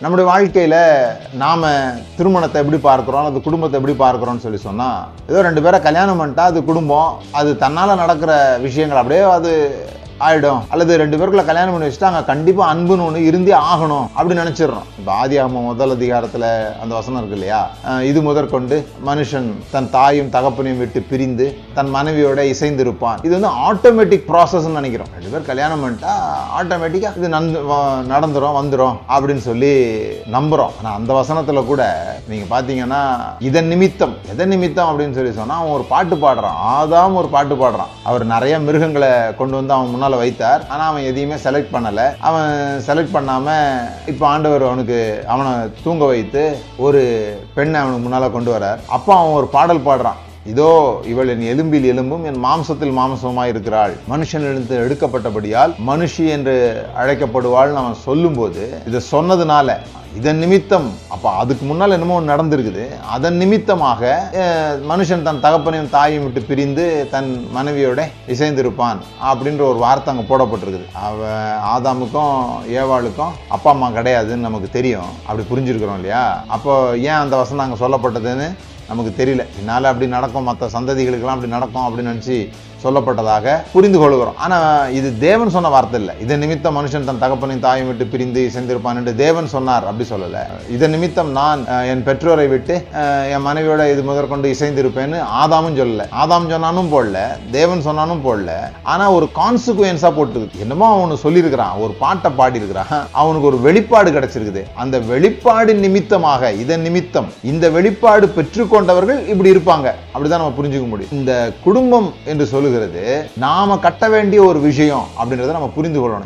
நம்முடைய வாழ்க்கையில் நாம் திருமணத்தை எப்படி பார்க்குறோம்? அது குடும்பத்தை எப்படி பார்க்குறோம்னு சொல்லி சொன்னால் ஏதோ ரெண்டு பேரை கல்யாணம் பண்ணிட்டா அது குடும்பம் அது தன்னால் நடக்கிற விஷயங்கள் அப்படியே அது ஆயிடும். அல்லது ரெண்டு பேருக்குள்ள கல்யாணம் பண்ணி வச்சுட்டு அங்கே கண்டிப்பாக அன்புன்னு ஒன்று இருந்தே ஆகணும் அப்படின்னு நினச்சிடுறோம். இப்போ ஆதி ஆகமம் முதல் அதிகாரத்தில் அந்த வசனம் இருக்கு இல்லையா? இது முதற்கொண்டு மனுஷன் தன் தாயும் தகப்பனையும் விட்டு பிரிந்து தன் மனைவியோட இசைந்திருப்பான். இது வந்து ஆட்டோமேட்டிக் ப்ராசஸ்ன்னு நினைக்கிறோம். ரெண்டு பேர் கல்யாணம் பண்ணிட்டா ஆட்டோமேட்டிக்காக இது நந்து நடந்துடும் வந்துடும் அப்படின்னு சொல்லி நம்புகிறோம் ஆனால் அந்த வசனத்தில் கூட நீங்கள் பார்த்தீங்கன்னா இதன் நிமித்தம் எதன் நிமித்தம்? அப்படின்னு சொல்லி சொன்னால் அவன் ஒரு பாட்டு பாடுறான். ஆதாம் ஒரு பாட்டு பாடுறான். அவர் நிறைய மிருகங்களை கொண்டு வந்து அவன் முன்னால் வைத்தார். ஆனால் அவன் எதையுமே செலக்ட் பண்ணலை. அவன் செலக்ட் பண்ணாமல் இப்போ ஆண்டவர் அவனுக்கு அவனை தூங்க வைத்து ஒரு பெண்ணை அவனுக்கு முன்னால் கொண்டு வரார் அப்போ அவன் ஒரு பாடல் பாடுறான். இதோ இவள் என் எலும்பில் எலும்பும் என் மாம்சத்தில் மாம்சமாய் இருக்கிறாள். மனுஷனிடத்து எடுக்கப்பட்டபடியால் மனுஷி என்று அழைக்கப்படுவாள் நம்ம சொல்லும்போது இதை சொன்னதுனால இதன் நிமித்தம் அப்போ அதுக்கு முன்னால் என்னமோ ஒன்று நடந்திருக்குது. அதன் நிமித்தமாக மனுஷன் தன் தகப்பனையும் தாயும் விட்டு பிரிந்து தன் மனைவியோட இசைந்திருப்பான் அப்படின்ற ஒரு வார்த்தை அங்கே போடப்பட்டிருக்குது. அவ ஆதாமுக்கும் ஏவாளுக்கும் அப்பா அம்மா கிடையாதுன்னு நமக்கு தெரியும். அப்படி புரிஞ்சிருக்கிறோம் இல்லையா? அப்போ ஏன் அந்த வசனம் அங்கே சொல்லப்பட்டதுன்னு? நமக்கு தெரியல. என்னால் அப்படி நடக்கும் மற்ற சந்ததிகளுக்கெல்லாம் அப்படி நடக்கும் அப்படின்னு நினச்சி சொல்லப்பட்டதாக புரிந்து கொள்கிறோம். ஆனால் இது தேவன் சொன்ன வார்த்தை இல்லை. இதன் நிமித்தம் மனுஷன் தன் தகப்பனையும் தாயும் விட்டு பிரிந்து இசைந்திருப்பான் என்று தேவன் சொன்னார் அப்படி சொல்லலை. இதன் நிமித்தம் நான் என் பெற்றோரை விட்டு என் மனைவியோட இது முதற்கொண்டு இசைந்திருப்பேன்னு ஆதாமும் சொல்லலை. ஆதாம் சொன்னானும் போடல தேவன் சொன்னானும் போடல. ஆனால் ஒரு கான்சிக்வன்ஸாக போட்டுருக்கு. என்னமோ அவனு சொல்லியிருக்கிறான். ஒரு பாட்டை பாடியிருக்கிறான். அவனுக்கு ஒரு வெளிப்பாடு கிடைச்சிருக்குது. அந்த வெளிப்பாடு நிமித்தமாக இதன் நிமித்தம் இந்த வெளிப்பாடு பெற்றுக்கொண்டவர்கள் இப்படி இருப்பாங்க. அப்படிதான் நம்ம புரிஞ்சுக்க முடியும். இந்த குடும்பம் என்று சொல்லுகிறது நாம கட்ட வேண்டிய ஒரு விஷயம் அப்படின்றத நம்ம புரிந்து கொள்ளணும்.